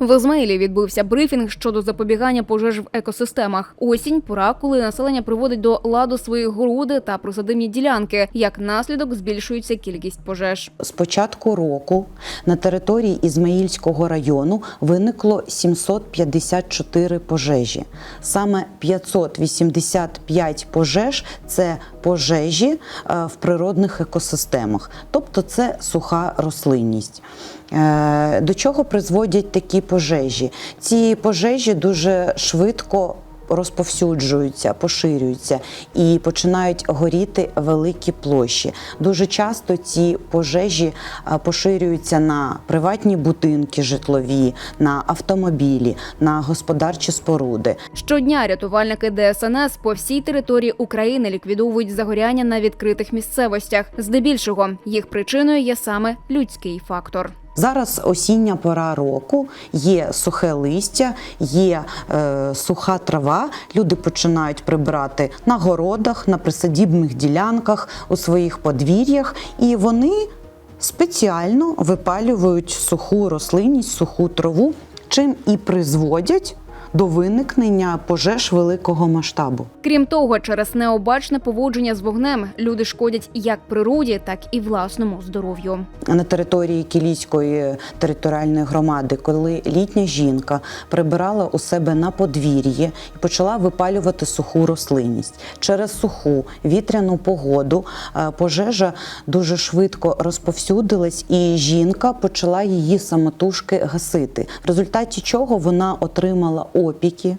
В Ізмаїлі відбувся брифінг щодо запобігання пожеж в екосистемах. Осінь пора, коли населення приводить до ладу свої городи та присадибні ділянки. Як наслідок збільшується кількість пожеж. З початку року на території Ізмаїльського району виникло 754 пожежі. Саме 585 пожеж це пожежі е, в природних екосистемах, тобто це суха рослинність. Е, До чого призводять такі пожежі? Ці пожежі дуже швидко розповсюджуються, поширюються і починають горіти великі площі. Дуже часто ці пожежі поширюються на приватні будинки житлові, на автомобілі, на господарчі споруди. Щодня рятувальники ДСНС по всій території України ліквідовують загоряння на відкритих місцевостях. Здебільшого їх причиною є саме людський фактор. Зараз осіння пора року, є сухе листя, є е, суха трава. Люди починають прибирати на городах, на присадібних ділянках, у своїх подвір'ях, і вони спеціально випалюють суху рослинність, суху траву, чим і призводять до виникнення пожеж великого масштабу. Крім того, через необачне поводження з вогнем люди шкодять як природі, так і власному здоров'ю. на території Кілійської територіальної громади, коли літня жінка прибирала у себе на подвір'ї і почала випалювати суху рослинність. Через суху вітряну погоду е, пожежа дуже швидко розповсюдилась, і жінка почала її самотужки гасити. В результаті чого вона отримала опіки,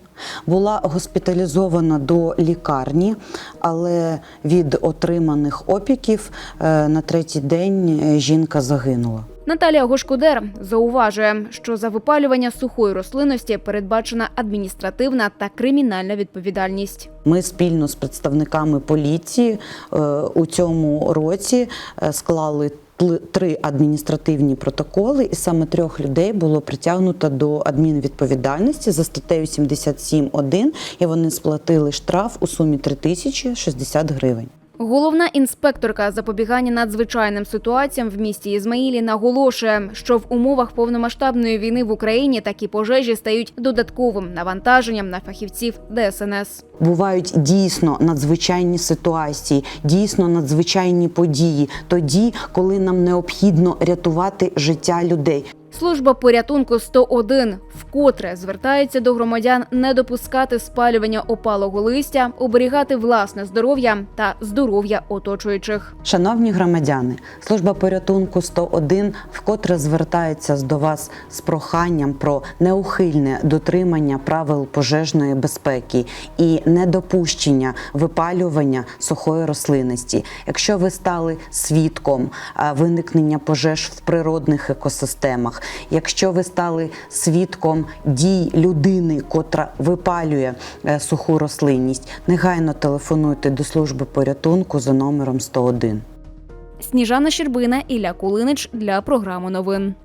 була госпіталізована до лікарні, але від отриманих опіків е, на третій день е, жінка загинула. Наталія Гошкудер зауважує, що за випалювання сухої рослинності передбачена адміністративна та кримінальна відповідальність. Ми спільно з представниками поліції е, у цьому році склали три адміністративні протоколи, і саме трьох людей було притягнуто до адмінвідповідальності за статтею 77.1, і вони сплатили штраф у сумі 3060 гривень. Головна інспекторка запобігання надзвичайним ситуаціям в місті Ізмаїлі наголошує, що в умовах повномасштабної війни в Україні такі пожежі стають додатковим навантаженням на фахівців ДСНС. Бувають дійсно надзвичайні ситуації, дійсно надзвичайні події, тоді, коли нам необхідно рятувати життя людей. Служба порятунку 101 вкотре звертається до громадян не допускати спалювання опалого листя, оберігати власне здоров'я та здоров'я оточуючих. Шановні громадяни, служба порятунку 101 вкотре звертається до вас з проханням про неухильне дотримання правил пожежної безпеки і недопущення випалювання сухої рослинності. Якщо ви стали свідком виникнення пожеж в природних екосистемах, якщо ви стали свідком дій людини, котра випалює е, суху рослинність, негайно телефонуйте до служби порятунку за номером 101. Сніжана Щербина, Ілля Кулинич для програми новин.